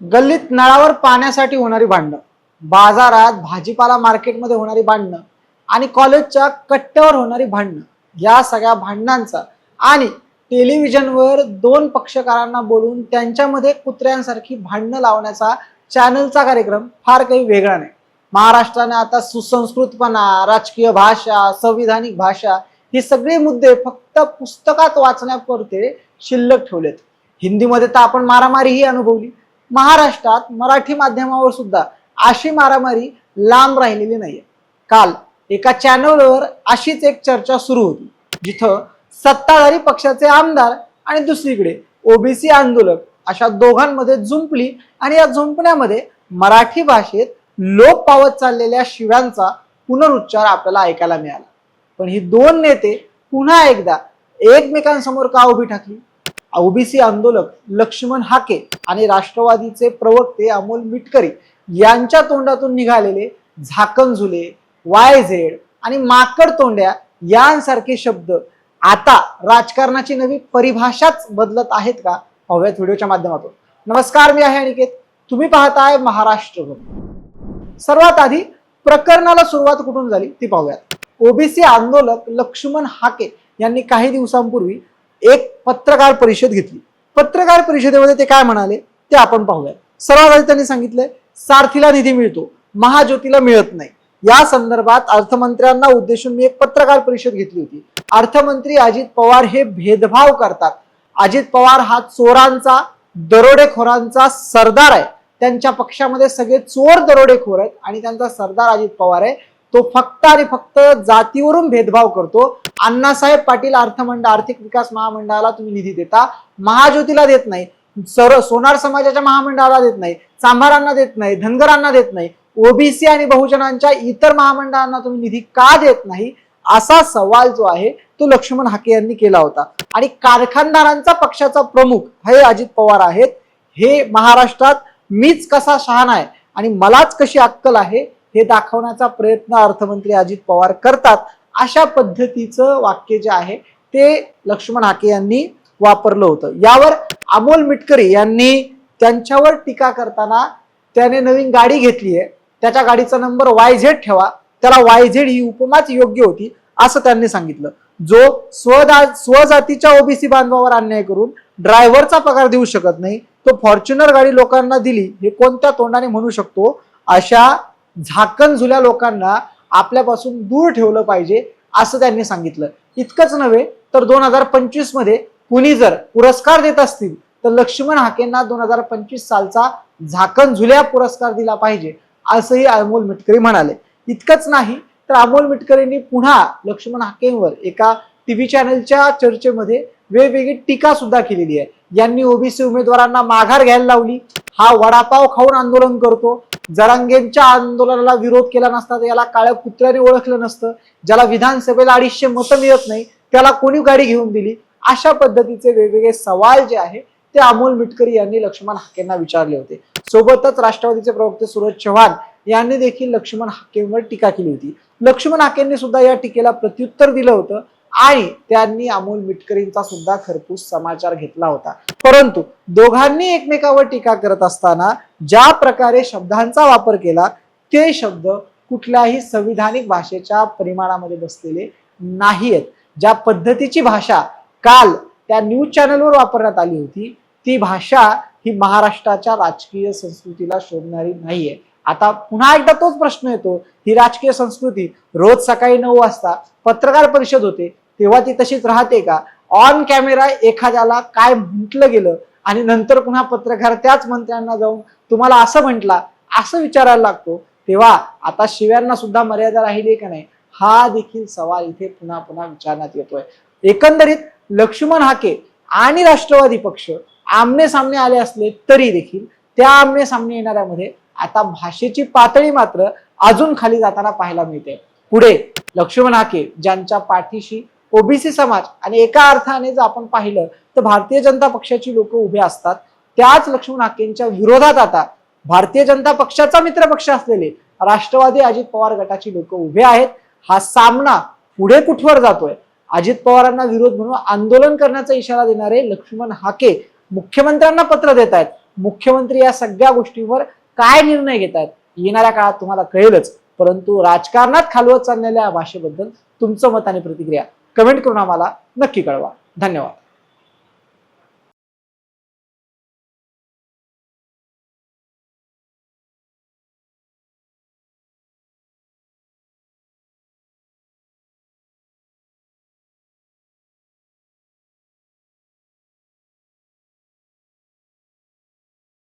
गल्लीत नळावर पाण्यासाठी होणारी भांडणं बाजारात भाजीपाला मार्केटमध्ये होणारी भांडणं आणि कॉलेजच्या कट्ट्यावर होणारी भांडणं या सगळ्या भांडणांचा आणि टेलिव्हिजनवर दोन पक्षकारांना बोलून त्यांच्यामध्ये कुत्र्यांसारखी भांडणं लावण्याचा चॅनलचा कार्यक्रम फार काही वेगळा नाही. महाराष्ट्राने आता सुसंस्कृतपणा राजकीय भाषा संविधानिक भाषा हे सगळे मुद्दे फक्त पुस्तकात वाचण्यापुरते शिल्लक ठेवलेत. हिंदीमध्ये तर आपण मारामारीही अनुभवली. महाराष्ट्रात मराठी माध्यमावर सुद्धा अशी मारामारी लांब राहिलेली नाहीये. काल एका चॅनलवर अशीच एक चर्चा सुरू होती जिथं सत्ताधारी पक्षाचे आमदार आणि दुसरीकडे ओबीसी आंदोलक अशा दोघांमध्ये झुंपली आणि या झुंपण्यामध्ये मराठी भाषेत लोप पावत चाललेल्या शिव्यांचा पुनरुच्चार आपल्याला ऐकायला मिळाला. पण ही दोन नेते पुन्हा एकदा एकमेकांसमोर का उभी ठाकली? ओबीसी आंदोलक लक्ष्मण हाके आणि राष्ट्रवादीचे प्रवक्ते अमोल मिटकरी यांच्या तोंडातून निघालेले झाकण झुले वाय झेड आणि माकड तोंड्या यांसारखे शब्द आता राजकारणाची नवी परिभाषाच बदलत आहेत का? पाहूयात व्हिडिओच्या माध्यमातून. नमस्कार मी आहे अनिकेत. तुम्ही पाहताय महाराष्ट्र सर्वात आधी प्रकरणाला सुरुवात कुठून झाली ती पाहूयात. ओबीसी आंदोलक लक्ष्मण हाके यांनी काही दिवसांपूर्वी एक पत्रकार परिषद घेतली. पत्रकार परिषदेमध्ये ते काय म्हणाले? ते आपण पाहूयात. सर्वात आधी त्यांनी सांगितलंय सारथीला निधी मिळतो महाज्योतीला मिळत नाही. या संदर्भात अर्थमंत्र्यांना उद्देशून मी एक पत्रकार परिषद घेतली होती. अर्थमंत्री अजित पवार हे भेदभाव करतात. अजित पवार हा चोरांचा दरोडेखोरांचा सरदार आहे. त्यांच्या पक्षामध्ये सगळे चोर दरोडेखोर आहेत आणि त्यांचा सरदार अजित पवार आहे. तो फक्त आणि फक्त जातीवरून भेदभाव करतो. अण्णासाहेब पाटील अर्थमंडळ आर्थिक विकास महामंडळाला तुम्ही निधी देता. महाज्योतीला देत नाही. सर सोनार समाजाच्या महामंडळाला देत नाही. चांभारांना देत नाही. धनगरांना देत नाही. ओबीसी आणि बहुजनांच्या इतर महामंडळांना तुम्ही निधी का देत नाही? असा सवाल जो आहे तो लक्ष्मण हाके यांनी केला होता. आणि कारखानदारांचा पक्षाचा प्रमुख हे अजित पवार आहेत. हे महाराष्ट्रात मीच कसा शहाणा आहे? आणि मलाच कशी अक्कल आहे? हे दाखवण्याचा प्रयत्न अर्थमंत्री अजित पवार करतात. अशा पद्धतीचं वाक्य जे आहे ते लक्ष्मण हाके यांनी वापरलं होतं. यावर अमोल मिटकरी यांनी त्यांच्यावर टीका करताना त्याने नवीन गाडी घेतली आहे. त्याच्या गाडीचा नंबर वाय झेड ठेवा. त्याला वाय झेड ही उपमाच योग्य होती असं त्यांनी सांगितलं. जो स्वदा स्वजातीच्या ओबीसी बांधवावर अन्याय करून ड्रायव्हरचा पगार देऊ शकत नाही तो फॉर्च्युनर गाडी लोकांना दिली हे कोणत्या तोंडाने म्हणू शकतो? अशा झाकण जुल्या लोकांना आपल्यापासून दूर ठेवलं पाहिजे असं त्यांनी सांगितलं. इतकंच नव्हे तर दोन हजार पंचवीसमध्ये कुणी जर पुरस्कार देत असतील तर लक्ष्मण हाकेंना दोन हजार पंचवीस सालचा झाकण झुल्या पुरस्कार दिला पाहिजे असंही अमोल मिटकरी म्हणाले. इतकंच नाही तर अमोल मिटकरींनी पुन्हा लक्ष्मण हाकेंवर एका टीव्ही चॅनलच्या चर्चेमध्ये वेगवेगळी टीका सुद्धा केलेली आहे. यांनी ओबीसी उमेदवारांना माघार घ्यायला लावली. हा वडापाव खाऊन आंदोलन करतो. जरांगेंच्या आंदोलनाला विरोध केला नसता तर याला काळ्या कुत्र्याने ओळखलं नसतं ज्याला विधानसभेला अडीचशे मतं मिळत नाही त्याला कोणी गाडी घेऊन दिली? अशा पद्धतीचे वेगवेगळे सवाल जे आहे ते अमोल मिटकरी यांनी लक्ष्मण हाकेंना विचारले होते. सोबतच राष्ट्रवादीचे प्रवक्ते सूरज चव्हाण यांनी देखील लक्ष्मण हाकेंवर टीका केली होती. लक्ष्मण हाकेंनी सुद्धा या टीकेला प्रत्युत्तर दिलं होतं. आणि त्यांनी अमोल मिटकरींचा सुद्धा खरपूस समाचार घेतला होता. परंतु दोघांनी एकमेकावर टीका करत असताना ज्या प्रकारे शब्दांचा वापर केला ते शब्द कुठल्याही संविधानिक भाषेच्या परिमाणामध्ये बसलेले नाही आहेत ज्या पद्धतीची भाषा काल त्या न्यूज चॅनलवर वापरण्यात आली होती ती भाषा ही महाराष्ट्राच्या राजकीय संस्कृतीला शोभणारी नाहीये. आता पुन्हा एकदा तोच प्रश्न येतो. ही राजकीय संस्कृती रोज सकाळी नऊ वाजता पत्रकार परिषद होते. तेव्हा ती तशीच राहते का? ऑन कॅमेरा एखाद्याला काय म्हटलं गेलं आणि नंतर पुन्हा पत्रकार त्याच मंत्र्यांना जाऊन तुम्हाला असं म्हटला असं विचारायला लागतो तेव्हा आता शिव्यांना सुद्धा मर्यादा राहिली का नाही? हा देखील सवाल इथे पुन्हा पुन्हा विचारण्यात येतोय. एकंदरीत लक्ष्मण हाके आणि राष्ट्रवादी पक्ष आमने सामने आले असले तरी देखील त्या आमने सामने येणाऱ्यामध्ये आता भाषेची पातळी मात्र अजून खाली जाताना पाहायला मिळते. पुढे लक्ष्मण हाके ज्यांच्या पाठीशी ओबीसी समाज आणि एका अर्थाने जर आपण पाहिलं तर भारतीय जनता पक्षाची लोक उभे असतात. त्याच लक्ष्मण हाकेंच्या विरोधात आता भारतीय जनता पक्षाचा मित्रपक्ष असलेले राष्ट्रवादी अजित पवार गटाची लोक उभे आहेत. हा सामना पुढे कुठवर जातोय? अजित पवारांना विरोध म्हणून आंदोलन करण्याचा इशारा देणारे लक्ष्मण हाके मुख्यमंत्र्यांना पत्र देत आहेत. मुख्यमंत्री या सगळ्या गोष्टींवर काय निर्णय घेत आहेत? येणाऱ्या काळात तुम्हाला कळेलच. परंतु राजकारणात खालवत चाललेल्या या भाषेबद्दल तुमचं मत आणि प्रतिक्रिया कमेंट करून आम्हाला नक्की कळवा. धन्यवाद.